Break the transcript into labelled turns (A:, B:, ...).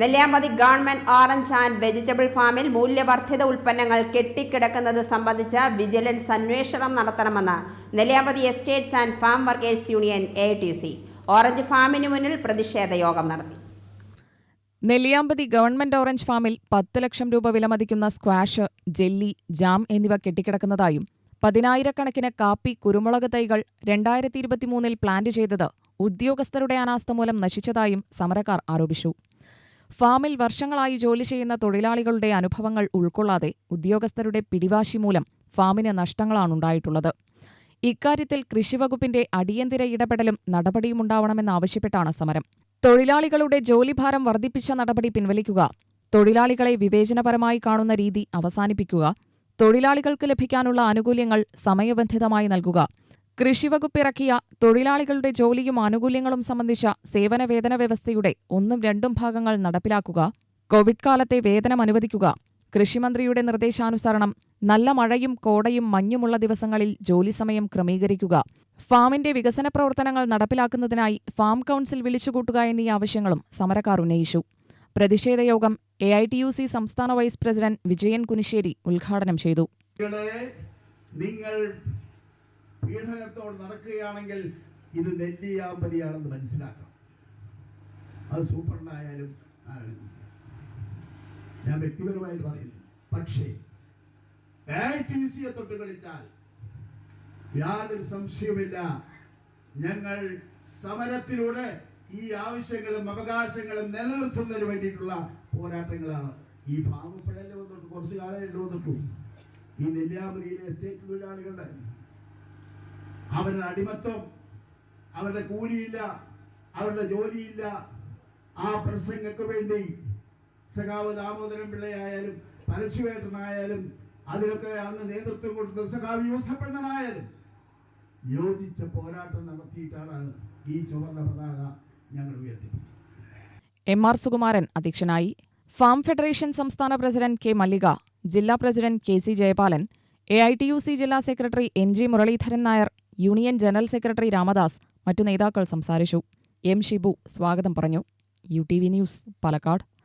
A: Nelliyampathy government orange and vegetable ഫാമിൽ മൂല്യവർദ്ധിത ഉൽപ്പന്നങ്ങൾ കെട്ടിക്കിടക്കുന്നത് സംബന്ധിച്ച വിജിലൻസ് അന്വേഷണം നടത്തണമെന്ന് Nelliyampathy estates and farm workers union A orange ഫാമിന് മുന്നിൽ പ്രതിഷേധ യോഗം നടത്തി.
B: നെല്ലിയാമ്പതി ഗവൺമെന്റ് ഓറഞ്ച് ഫാമിൽ പത്ത് ലക്ഷം രൂപ വിലമതിക്കുന്ന സ്ക്വാഷ് ജെല്ലി ജാം എന്നിവ കെട്ടിക്കിടക്കുന്നതായും പതിനായിരക്കണക്കിന് കാപ്പി കുരുമുളക് തൈകൾ രണ്ടായിരത്തി ഇരുപത്തിമൂന്നിൽ പ്ലാന്റ് ചെയ്തത് ഉദ്യോഗസ്ഥരുടെ അനാസ്ഥ മൂലം നശിച്ചതായും സമരക്കാർ ആരോപിച്ചു. ഫാമിൽ വർഷങ്ങളായി ജോലി ചെയ്യുന്ന തൊഴിലാളികളുടെ അനുഭവങ്ങൾ ഉൾക്കൊള്ളാതെ ഉദ്യോഗസ്ഥരുടെ പിടിവാശി മൂലം ഫാമിന് നഷ്ടങ്ങളാണുണ്ടായിട്ടുള്ളത്. ഇക്കാര്യത്തിൽ കൃഷിവകുപ്പിന്റെ അടിയന്തര ഇടപെടലും നടപടിയുമുണ്ടാവണമെന്നാവശ്യപ്പെട്ടാണ് സമരം. തൊഴിലാളികളുടെ ജോലിഭാരം വർദ്ധിപ്പിച്ച നടപടി പിൻവലിക്കുക തൊഴിലാളികളെ വിവേചനപരമായി കാണുന്ന രീതി അവസാനിപ്പിക്കുക തൊഴിലാളികൾക്ക് ലഭിക്കാനുള്ള ആനുകൂല്യങ്ങൾ സമയബന്ധിതമായി നൽകുക കൃഷിവകുപ്പ് ഇറക്കിയ തൊഴിലാളികളുടെ ജോലിയും ആനുകൂല്യങ്ങളും സംബന്ധിച്ച സേവന വേതന വ്യവസ്ഥയുടെ ഒന്നും രണ്ടും ഭാഗങ്ങൾ നടപ്പിലാക്കുക കോവിഡ് കാലത്തെ വേതനം അനുവദിക്കുക കൃഷിമന്ത്രിയുടെ നിർദ്ദേശാനുസരണം നല്ല മഴയും കോടയും മഞ്ഞുമുള്ള ദിവസങ്ങളിൽ ജോലി സമയം ക്രമീകരിക്കുക ഫാമിന്റെ വികസന പ്രവർത്തനങ്ങൾ നടപ്പിലാക്കുന്നതിനായി ഫാം കൗൺസിൽ വിളിച്ചുകൂട്ടുക എന്നീ ആവശ്യങ്ങളും സമരക്കാർ ഉന്നയിച്ചു. പ്രതിഷേധയോഗം A I T U C സംസ്ഥാന വൈസ് പ്രസിഡന്റ് വിജയൻ കുനിശ്ശേരി ഉദ്ഘാടനം ചെയ്തു.
C: നിങ്ങൾ പീഡനത്തോട് നടക്കുകയാണെങ്കിൽ ഇത് നെല്ലിയാമ്പതിയാണെന്ന് മനസ്സിലാക്കണം. അത് സൂപ്രണ്ടായാലും ഞാൻ വ്യക്തിപരമായിട്ട് പറയുന്നു. പക്ഷേ തൊട്ട് കളിച്ചാൽ യാതൊരു സംശയവുമില്ല. ഞങ്ങൾ സമരത്തിലൂടെ ഈ ആവശ്യങ്ങളും അവകാശങ്ങളും നിലനിർത്തുന്നതിന് വേണ്ടിയിട്ടുള്ള പോരാട്ടങ്ങളാണ്. ഈ പാവപ്പെടൽ വന്നിട്ട് കുറച്ച് കാലമായിട്ട് വന്നിട്ടു ഈ നെല്ലിയാമ്പതിയിലെ എസ്റ്റേറ്റ് തൊഴിലാളികളുടെ അവരുടെ അടിമത്വം അവരുടെ കൂലിയില്ല അവരുടെ ജോലിയില്ല. ആ പ്രസംഗക്ക് വേണ്ടി സഖാവ് ദാമോദരൻ പിള്ളയായാലും പരശുവേട്ടനായാലും അതിലൊക്കെ അന്ന് നേതൃത്വം കൊടുത്ത സഖാവ് യൂസഫണ്ണനായാലും യോജിച്ച പോരാട്ടം നടത്തിയിട്ടാണ് ഈ ചുവന്ന പതാക ഞങ്ങൾ ഉയർത്തിപ്പിച്ചത്
B: എം ആർ സുകുമാരൻ അധ്യക്ഷനായി. ഫാം ഫെഡറേഷൻ സംസ്ഥാന പ്രസിഡന്റ് കെ മല്ലിക ജില്ലാ president K C Jayapalan A I T U C ജില്ലാ secretary N G Muraleedharan Nair union general secretary Ramadas മറ്റു നേതാക്കൾ സംസാരിച്ചു. എം ഷിബു സ്വാഗതം പറഞ്ഞു. U T V news Palakkad.